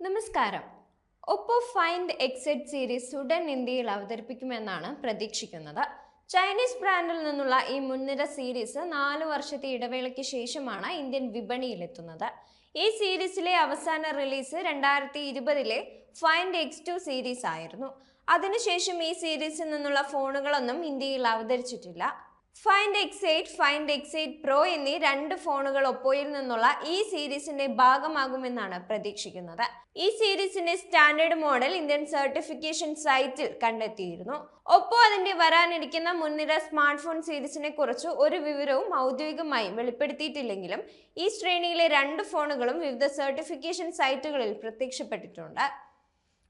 നമസ്കാരം. Oppo find exit series ഉടൻ ഇന്ത്യയിൽ അവതരിപ്പിക്കുമെന്നാണ് പ്രതീക്ഷിക്കുന്നത്. ചൈനീസ് ബ്രാൻഡിൽ നിന്നുള്ള ഈ മുൻനിര സീരീസ് നാല് വർഷത്തെ ഇടവേളയ്ക്ക് ശേഷമാണ് ഇന്ത്യൻ വിപണിയിലെത്തുന്നത്. ഈ സീരീസിലെ അവസാന റിലീസ് രണ്ടായിരത്തി ഇരുപതിലെ ഫൈൻഡ് എക്സ് ടു സീരീസ് ആയിരുന്നു. അതിനുശേഷം ഈ സീരീസിൽ നിന്നുള്ള ഫോണുകളൊന്നും ഇന്ത്യയിൽ അവതരിച്ചിട്ടില്ല. Find X eight Find X eight Pro എന്നീ രണ്ട് ഫോണുകൾ ഒപ്പോയിൽ നിന്നുള്ള ഈ സീരീസിന്റെ ഭാഗമാകുമെന്നാണ് പ്രതീക്ഷിക്കുന്നത്. ഈ സീരീസിന്റെ സ്റ്റാൻഡേർഡ് മോഡൽ ഇന്ത്യൻ സർട്ടിഫിക്കേഷൻ സൈറ്റിൽ കണ്ടെത്തിയിരുന്നു. ഒപ്പോ അതിന്റെ വരാനിരിക്കുന്ന മുൻനിര സ്മാർട്ട് ഫോൺ സീരീസിനെ കുറിച്ച് ഒരു വിവരവും ഔദ്യോഗികമായി വെളിപ്പെടുത്തിയിട്ടില്ലെങ്കിലും ഈ ശ്രേണിയിലെ രണ്ട് ഫോണുകളും വിവിധ സർട്ടിഫിക്കേഷൻ സൈറ്റുകളിൽ പ്രത്യക്ഷപ്പെട്ടിട്ടുണ്ട്.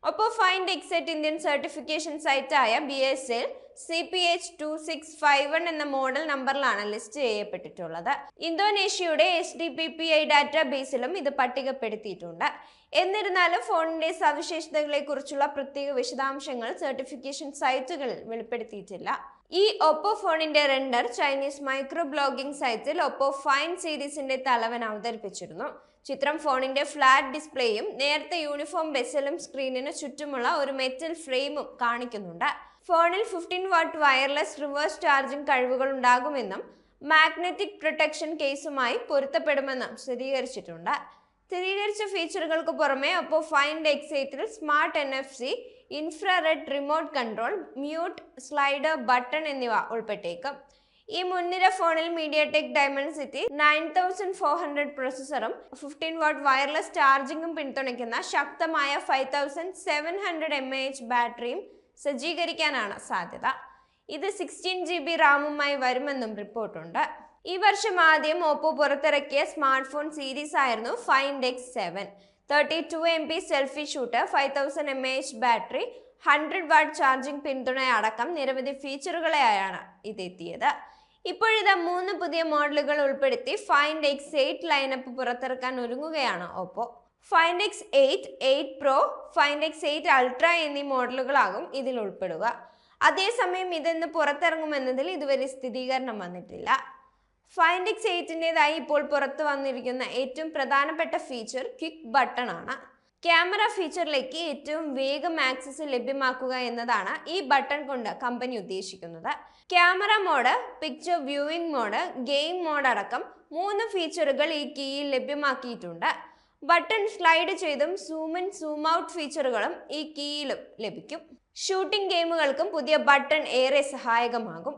Oppo Find X eight Indian certification സൈറ്റായ B S L C P H two six five one എന്ന മോഡൽ നമ്പറിലാണ് ലിസ്റ്റ് ചെയ്യപ്പെട്ടിട്ടുള്ളത്. ഇന്തോനേഷ്യയുടെ S D P P I ഡാറ്റാബേസിലും ഇത് പട്ടികപ്പെടുത്തിയിട്ടുണ്ട്. എന്നിരുന്നാലും ഫോണിന്റെ സവിശേഷതകളെ കുറിച്ചുള്ള പ്രത്യേക വിശദാംശങ്ങൾ സർട്ടിഫിക്കേഷൻ സൈറ്റുകളിൽ വെളിപ്പെടുത്തിയിട്ടില്ല. ഈ ഒപ്പോ ഫോണിന്റെ റെൻഡർ ചൈനീസ് മൈക്രോ ബ്ലോഗിംഗ് സൈറ്റിൽ ഒപ്പോ ഫൈൻ സീരീസിന്റെ തലവൻ അവതരിപ്പിച്ചിരുന്നു. ചിത്രം ഫോണിന്റെ ഫ്ലാറ്റ് ഡിസ്പ്ലേയും നേരത്തെ യൂണിഫോം ബെസലും സ്ക്രീനിന് ചുറ്റുമുള്ള ഒരു മെറ്റൽ ഫ്രെയിമും കാണിക്കുന്നുണ്ട്. ഫോണിൽ fifteen watt wireless reverse charging കഴിവുകൾ ഉണ്ടാകുമെന്നും മാഗ്നറ്റിക് പ്രൊട്ടക്ഷൻ കേസുമായി പൊരുത്തപ്പെടുമെന്നും സ്ഥിരീകരിച്ചിട്ടുണ്ട്. സ്ഥിരീകരിച്ച ഫീച്ചറുകൾക്ക് പുറമെ Oppo find എക്സൈറ്റിൽ smart N F C infrared remote control mute slider button എന്നിവ ഉൾപ്പെട്ടേക്കും. ഈ മുൻനിര ഫോണിൽ MediaTek Dimensity nine thousand four hundred പ്രൊസസറും fifteen watt wireless ചാർജിങ്ങും പിന്തുണയ്ക്കുന്ന ശക്തമായ five thousand seven hundred M A H ബാറ്ററിയും സജ്ജീകരിക്കാനാണ് സാധ്യത. ഇത് സിക്സ്റ്റീൻ ജി ബി റാമുമായി വരുമെന്നും റിപ്പോർട്ടുണ്ട്. ഈ വർഷം ആദ്യം ഓപ്പോ പുറത്തിറക്കിയ സ്മാർട്ട് ഫോൺ സീരീസ് ആയിരുന്നു Find X seven thirty two M P selfie shooter five thousand M A H battery hundred watt charging പിന്തുണ അടക്കം നിരവധി ഫീച്ചറുകളെയാണ് ഇത് എത്തിയത് ഇപ്പോഴിതാ മൂന്ന് പുതിയ മോഡലുകൾ ഉൾപ്പെടുത്തി ഫൈൻഡ് എക്സ് എയ്റ്റ് ലൈനപ്പ് പുറത്തിറക്കാൻ ഒരുങ്ങുകയാണ് Oppo. Find X eight eight Pro Find X eight Ultra എന്നീ മോഡലുകളാകും ഇതിൽ ഉൾപ്പെടുക. അതേസമയം ഇതെന്ന് പുറത്തിറങ്ങുമെന്നതിൽ ഇതുവരെ സ്ഥിരീകരണം വന്നിട്ടില്ല. ഫൈൻഡ് എക്സ് എയ്റ്റിന്റെതായി ഇപ്പോൾ പുറത്തു വന്നിരിക്കുന്ന ഏറ്റവും പ്രധാനപ്പെട്ട ഫീച്ചർ ക്വിക്ക് ബട്ടൺ ആണ്. ക്യാമറ ഫീച്ചറിലേക്ക് ഏറ്റവും വേഗം ആക്സസ് ലഭ്യമാക്കുക എന്നതാണ് ഈ ബട്ടൺ കൊണ്ട് കമ്പനി ഉദ്ദേശിക്കുന്നത്. Camera mode picture viewing mode game mode അടക്കം മൂന്ന് ഫീച്ചറുകൾ ഈ കീയിൽ ലഭ്യമാക്കിയിട്ടുണ്ട്. ബട്ടൺ സ്ലൈഡ് ചെയ്തും സൂം ഇൻ സൂം ഔട്ട് ഫീച്ചറുകളും ഈ കീയിലും ലഭിക്കും. ഷൂട്ടിംഗ് ഗെയിമുകൾക്കും പുതിയ ബട്ടൺ ഏറെ സഹായകമാകും.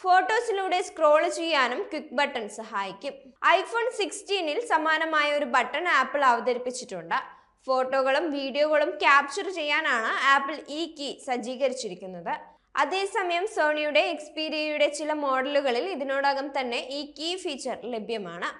ഫോട്ടോസിലൂടെ സ്ക്രോൾ ചെയ്യാനും ക്വിക്ക് ബട്ടൺ സഹായിക്കും. ഐഫോൺ സിക്സ്റ്റീനിൽ സമാനമായ ഒരു ബട്ടൺ ആപ്പിൾ അവതരിപ്പിച്ചിട്ടുണ്ട്. ഫോട്ടോകളും വീഡിയോകളും ക്യാപ്ചർ ചെയ്യാനാണ് ആപ്പിൾ ഈ കീ സജ്ജീകരിച്ചിരിക്കുന്നത്. അതേസമയം സോണിയുടെ എക്സ്പീരിയയുടെ ചില മോഡലുകളിൽ ഇതിനോടകം തന്നെ ഈ കീ ഫീച്ചർ ലഭ്യമാണ്.